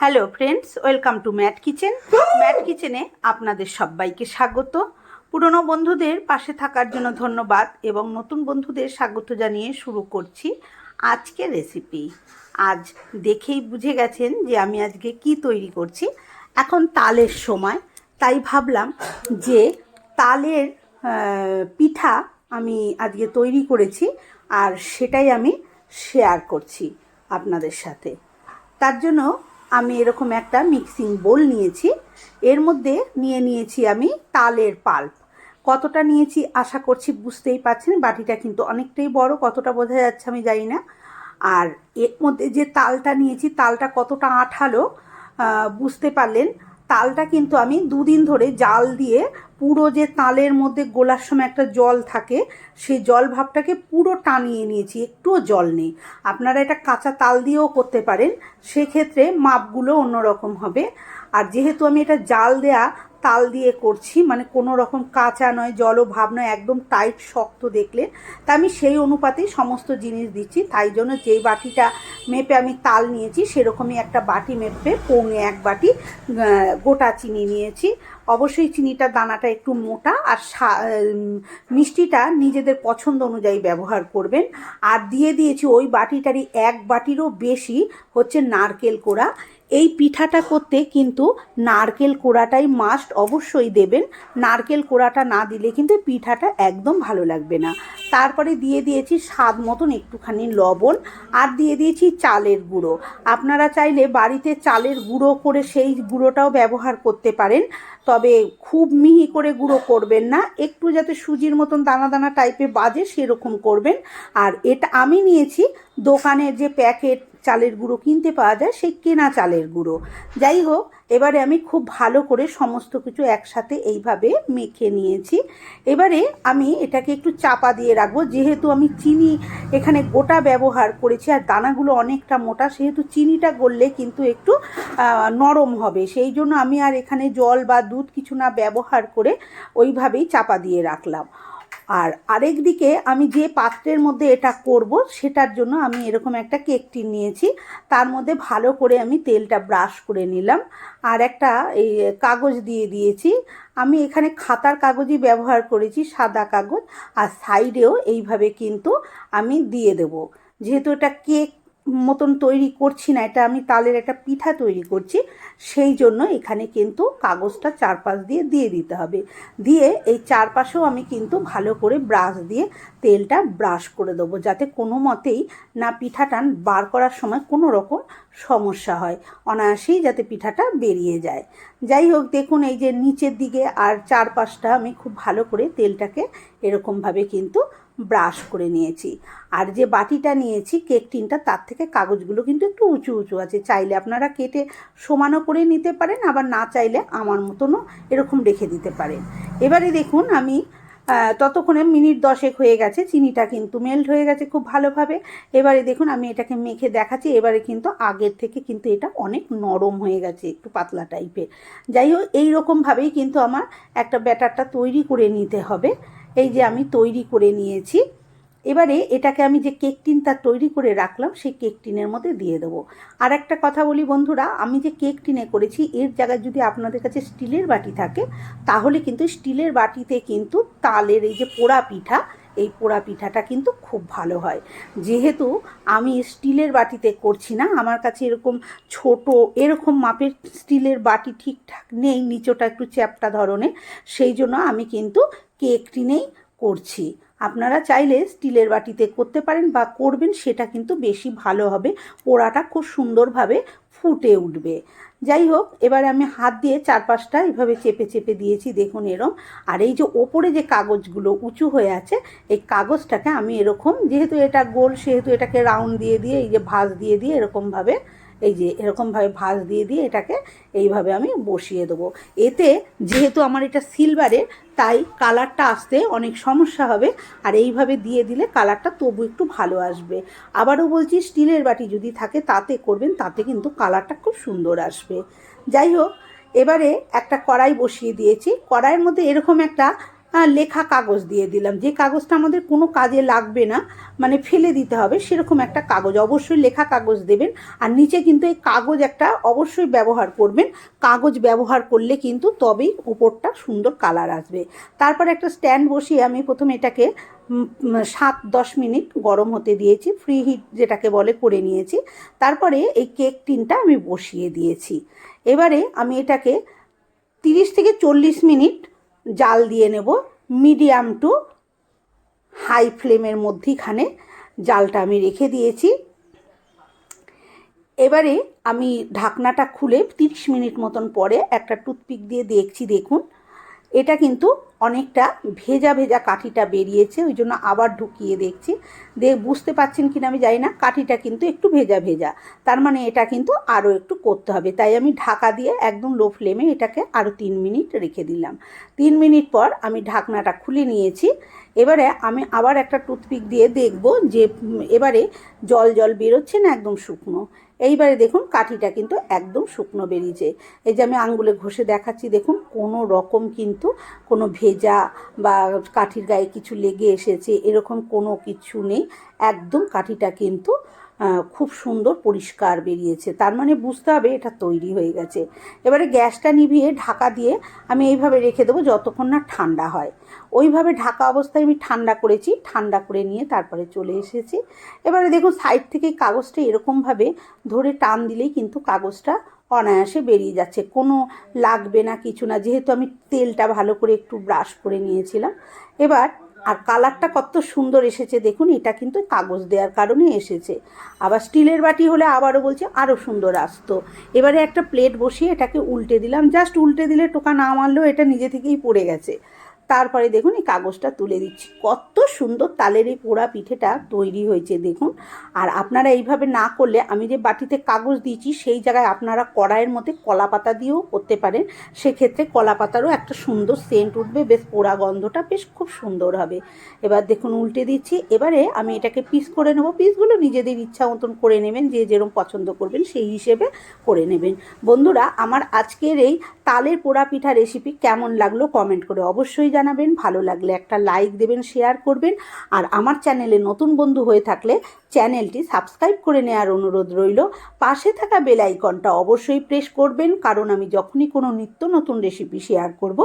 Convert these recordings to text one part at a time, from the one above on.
Hello friends welcome to Mat kitchen Mat কিচেনে আপনাদের সবাইকে স্বাগত। পুরনো বন্ধুদের পাশে থাকার জন্য ধন্যবাদ এবং নতুন বন্ধুদের স্বাগত জানিয়ে শুরু করছি আজকের রেসিপি আজ দেখেই বুঝে গেছেন যে আমি আজকে কি তৈরি করছি। এখন তালের সময়, তাই ভাবলাম যে তালের পিঠা আমি আজকে তৈরি করেছি আর সেটাই আমি শেয়ার করছি আপনাদের সাথে। তার জন্য আমি এরকম একটা মিক্সিং বোল নিয়েছি। এর মধ্যে নিয়ে নিয়েছি আমি তালের পাল্প কতটা নিয়েছি আশা করছি বুঝতেই পারছেন, বাটিটা কিন্তু অনেকটাই বড়, কতটা বোঝা যাচ্ছে আমি জানি না। আর এর মধ্যে যে তালটা নিয়েছি, তালটা কতটা আঠালো বুঝতে পারলেন। তালটা কিন্তু আমি দুদিন ধরে জাল দিয়ে পুরো যে তালের মধ্যে গোলার সময় একটা জল থাকে, সেই জল ভাবটাকে পুরো টানিয়ে নিয়েছি, একটুও জল নেই। আপনারা এটা কাঁচা তাল দিয়েও করতে পারেন, সেক্ষেত্রে মাপগুলো অন্যরকম হবে। আর যেহেতু আমি এটা জাল দেয়া, তাল দিয়ে করছি মানে কোনো রকম কাঁচা নয়, জলও ভাব নয়, একদম টাইট, শক্ত দেখলে, তা আমি সেই অনুপাতেই সমস্ত জিনিস দিচ্ছি। তাই জন্য যেই বাটিটা মেপে আমি তাল নিয়েছি, সেরকমই একটা বাটি মেপে পৌনে এক বাটি গোটা চিনি নিয়েছি। অবশ্যই চিনিটার দানাটা একটু মোটা আর মিষ্টিটা নিজেদের পছন্দ অনুযায়ী ব্যবহার করবেন। আর দিয়ে দিয়েছি ওই বাটিটারই এক বাটিরও বেশি হচ্ছে নারকেল কোড়া। এই পিঠাটা করতে কিন্তু নারকেল কোড়াটাই মাস্ট অবশ্যই দেবেন। নারকেল কোড়াটা না দিলে কিন্তু পিঠাটা একদম ভালো লাগবে না। তারপরে দিয়ে দিয়েছি স্বাদ মতন একটুখানি লবণ আর দিয়ে দিয়েছি চালের গুঁড়ো। আপনারা চাইলে বাড়িতে চালের গুঁড়ো করে সেই গুঁড়োটাও ব্যবহার করতে পারেন, তবে খুব মিহি করে গুঁড়ো করবেন না। একটু যাতে সুজির মতন দানা দানা টাইপের বাজে সেরকম করবেন। আর এটা আমি নিয়েছি দোকানের যে প্যাকেট চালের গুঁড়ো কিনতে পাওয়া যায়, সেই কেনা চালের গুঁড়ো। যাই হোক, এবারে আমি খুব ভালো করে সমস্ত কিছু একসাথে এইভাবে মেখে নিয়েছি। এবারে আমি এটাকে একটু চাপা দিয়ে রাখব, যেহেতু আমি চিনি এখানে গোটা ব্যবহার করেছি, আর দানাগুলো অনেকটা মোটা, সেহেতু চিনিটা গললে কিন্তু একটু নরম হবে। সেই জন্য আমি আর এখানে জল বা দুধ কিছু না ব্যবহার করে ওইভাবেই চাপা দিয়ে রাখলাম। আর আরেক দিকে আমি যে পাত্রের মধ্যে এটা করব, সেটার জন্য আমি এরকম একটা কেক টিন নিয়েছি। তার মধ্যে ভালো করে আমি তেলটা ব্রাশ করে নিলাম। আর একটা এই কাগজ দিয়ে দিয়েছি। আমি এখানে খাতার কাগজই ব্যবহার করেছি, সাদা কাগজ। আর সাইডেও এইভাবে কিন্তু আমি দিয়ে দেব। যেহেতু এটা কেক মতন তৈরি করছি না, এটা আমি তালের একটা পিঠা তৈরি করছি, সেই জন্য এখানে কিন্তু কাগজটা চারপাশ দিয়ে দিয়ে দিতে হবে। দিয়ে এই চারপাশেও আমি কিন্তু ভালো করে ব্রাশ দিয়ে তেলটা ব্রাশ করে দেবো, যাতে কোনো মতেই না পিঠাটা বার করার সময় কোনো রকম সমস্যা হয়, অনায়াসেই যাতে পিঠাটা বেরিয়ে যায়। যাই হোক, দেখুন এই যে নিচের দিকে আর চারপাশটা আমি খুব ভালো করে তেলটাকে এরকমভাবে কিন্তু ব্রাশ করে নিয়েছি। আর যে বাটিটা নিয়েছি কেক টিনটা, তার থেকে কাগজগুলো কিন্তু একটু উঁচু উঁচু আছে। চাইলে আপনারা কেটে সমানও করে নিতে পারেন, আবার না চাইলে আমার মতনও এরকম রেখে দিতে পারেন। এবারে দেখুন আমি ততক্ষণে মিনিট দশেক হয়ে গেছে, চিনিটা কিন্তু মেল্ট হয়ে গেছে খুব ভালোভাবে। এবারে দেখুন আমি এটাকে মেখে দেখাচ্ছি, এবারে কিন্তু আগের থেকে কিন্তু এটা অনেক নরম হয়ে গেছে, একটু পাতলা টাইপের যাই হোক, এইরকমভাবেই কিন্তু আমার একটা ব্যাটারটা তৈরি করে নিতে হবে। এই যে আমি তৈরি করে নিয়েছি, এবারে এটাকে আমি যে কেক টিনটা তৈরি করে রাখলাম, সেই কেক টিনের মধ্যে দিয়ে দেবো। আর একটা কথা বলি বন্ধুরা, আমি যে কেক টিনে করেছি, এর জায়গায় যদি আপনাদের কাছে স্টিলের বাটি থাকে, তাহলে কিন্তু স্টিলের বাটিতে কিন্তু তালের এই যে পোড়া পিঠা, এই পোড়া পিঠাটা কিন্তু খুব ভালো হয়। যেহেতু আমি স্টিলের বাটিতে করছি না, আমার কাছে এরকম ছোট, এরকম মাপের স্টিলের বাটি ঠিকঠাক নেই, নিচোটা একটু চ্যাপটা ধরনের, সেই জন্য আমি কিন্তু কেক টিনেই করছি। আপনারা চাইলে স্টিলের বাটিতে করতে পারেন বা করবেন, সেটা কিন্তু বেশি ভালো হবে। পোড়াটা খুব সুন্দরভাবে ফুটে উঠবে। যাই হোক, এবারে আমি হাত দিয়ে চারপাশটা এভাবে চেপে চেপে দিয়েছি, দেখুন এরম। আর এই যে ওপরে যে কাগজগুলো উঁচু হয়ে আছে, এই কাগজটাকে আমি এরকম, যেহেতু এটা গোল, সেহেতু এটাকে রাউন্ড দিয়ে দিয়ে, এই যে ভাঁজ দিয়ে দিয়ে এরকমভাবে এই যে এরকমভাবে ভাঁজ দিয়ে দিয়ে এটাকে এইভাবে আমি বসিয়ে দেবো। এতে যেহেতু আমার এটা সিলভারের, তাই কালারটা আসতে অনেক সমস্যা হবে। আর এইভাবে দিয়ে দিলে কালারটা তবু একটু ভালো আসবে। আবারও বলছি, স্টিলের বাটি যদি থাকে তাতে করবেন, তাতে কিন্তু কালারটা খুব সুন্দর আসবে। যাই হোক, এবারে একটা কড়াই বসিয়ে দিয়েছি। কড়াইয়ের মধ্যে এরকম একটা লেখা কাগজ দিয়ে দিলাম। যে কাগজটা আমাদের কোনো কাজে লাগবে না মানে ফেলে দিতে হবে, সেরকম একটা কাগজ। অবশ্যই লেখা কাগজ দেবেন, আর নিচে কিন্তু এই কাগজ একটা অবশ্যই ব্যবহার করবেন। কাগজ ব্যবহার করলে কিন্তু তবেই উপরটা সুন্দর কালার আসবে। তারপর একটা স্ট্যান্ড বসিয়ে আমি প্রথমে এটাকে সাত দশ মিনিট গরম হতে দিয়েছি, ফ্রি হিট যেটাকে বলে করে নিয়েছি। তারপরে এই কেক টিনটা আমি বসিয়ে দিয়েছি। এবারে আমি এটাকে তিরিশ থেকে চল্লিশ মিনিট জাল দিয়ে নেব, মিডিয়াম টু হাই ফ্লেমের মধ্যেখানে জালটা আমি রেখে দিয়েছি। এবারে আমি ঢাকনাটা খুলে তিরিশ মিনিট মতন পরে একটা টুথপিক দিয়ে দেখছি, দেখুন। এটা কিন্তু অনেকটা ভেজা ভেজা কাঠিটা বেরিয়েছে, ওই জন্য আবার ঢুকিয়ে দেখছি। দে, বুঝতে পারছেন কিনা আমি জানি না, কাঠিটা কিন্তু একটু ভেজা ভেজা। তার মানে এটা কিন্তু আরও একটু করতে হবে। তাই আমি ঢাকা দিয়ে একদম লো ফ্লেমে এটাকে আরও তিন মিনিট রেখে দিলাম। তিন মিনিট পর আমি ঢাকনাটা খুলে নিয়েছি। এবারে আমি আবার একটা টুথপিক দিয়ে দেখব যে এবারে জল জল বেরোচ্ছে না একদম শুকনো। এইবারে দেখুন কাঠিটা কিন্তু একদম শুকনো বেরিয়েছে। এই যে আমি আঙ্গুলে ঘষে দেখাচ্ছি, দেখুন কোনো রকম কিন্তু কোনো ভেজা বা কাঠির গায়ে কিছু লেগে এসেছে, এরকম কোনো কিছু নেই। একদম কাঠিটা কিন্তু খুব সুন্দর পরিষ্কার বেরিয়েছে। তার মানে বুঝতে হবে এটা তৈরি হয়ে গেছে। এবারে গ্যাসটা নিভিয়ে ঢাকা দিয়ে আমি এইভাবে রেখে দেবো যতক্ষণ না ঠান্ডা হয়। ওইভাবে ঢাকা অবস্থায় আমি ঠান্ডা করেছি, ঠান্ডা করে নিয়ে তারপরে চলে এসেছি। এবারে দেখুন, সাইড থেকে কাগজটা এরকমভাবে ধরে টান দিলেই কিন্তু কাগজটা অনায়াসে বেরিয়ে যাচ্ছে। কোনো লাগবে না, কিছু না। যেহেতু আমি তেলটা ভালো করে একটু ব্রাশ করে নিয়েছিলাম। এবার আর কালারটা কত সুন্দর এসেছে, দেখুন, এটা কিন্তু কাগজ দেওয়ার কারণে এসেছে। আবার স্টিলের বাটি হলে আবারও বলছে আরও সুন্দর আসতো। এবারে একটা প্লেট বসিয়ে এটাকে উল্টে দিলাম, জাস্ট উল্টে দিলে টোকা না মারলেও এটা নিজে থেকেই পড়ে গেছে। তারপরে দেখুন এই কাগজটা তুলে দিচ্ছি। কত সুন্দর তালের এই পোড়া পিঠেটা তৈরি হয়েছে দেখুন। আর আপনারা এইভাবে না করলে আমি যে বাটিতে কাগজ দিয়েছি সেই জায়গায় আপনারা কড়াইয়ের মধ্যে কলা পাতা দিয়েও করতে পারেন। সেক্ষেত্রে কলা পাতারও একটা সুন্দর সেন্ট উঠবে, বেশ পোড়া গন্ধটা বেশ খুব সুন্দর হবে। এবার দেখুন উল্টে দিচ্ছি। এবারে আমি এটাকে পিস করে নেব। পিসগুলো নিজেদের ইচ্ছা মতন করে নেবেন, যে যেরকম পছন্দ করবেন সেই হিসেবে করে নেবেন। বন্ধুরা, আমার আজকের এই তালের পোড়া পিঠা রেসিপি কেমন লাগল কমেন্ট করে অবশ্যই জানাবেন, ভালো লাগলে একটা লাইক দেবেন শেয়ার করবেন। আর আমার চ্যানেলে নতুন বন্ধু হয়ে থাকলে চ্যানেলটি সাবস্ক্রাইব করে নেওয়ার অনুরোধ রইল। পাশে থাকা বেল আইকনটা অবশ্যই প্রেস করবেন, কারণ আমি যখনই কোনো নিত্য নতুন রেসিপি শেয়ার করব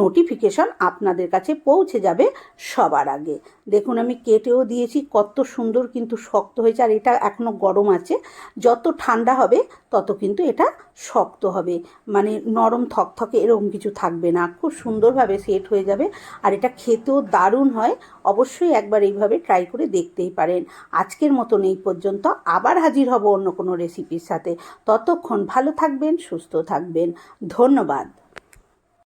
নোটিফিকেশন আপনাদের কাছে পৌঁছে যাবে সবার আগে। দেখুন, আমি কেটেও দিয়েছি, কত সুন্দর কিন্তু শক্ত হয়েছে, আর এটা এখনও গরম আছে। যত ঠান্ডা হবে, তত কিন্তু এটা শক্ত হবে। মানে নরম, থকথকে, এরকম কিছু থাকবে না। খুব সুন্দরভাবে সেট হয়ে যাবে আর এটা খেতেও দারুণ হয়। অবশ্যই একবার এইভাবে ট্রাই করে দেখতেই পারেন। আজকের মতন এই পর্যন্ত। আবার হাজির হব অন্য কোনো রেসিপির সাথে। ততক্ষণ ভালো থাকবেন, সুস্থ থাকবেন। ধন্যবাদ।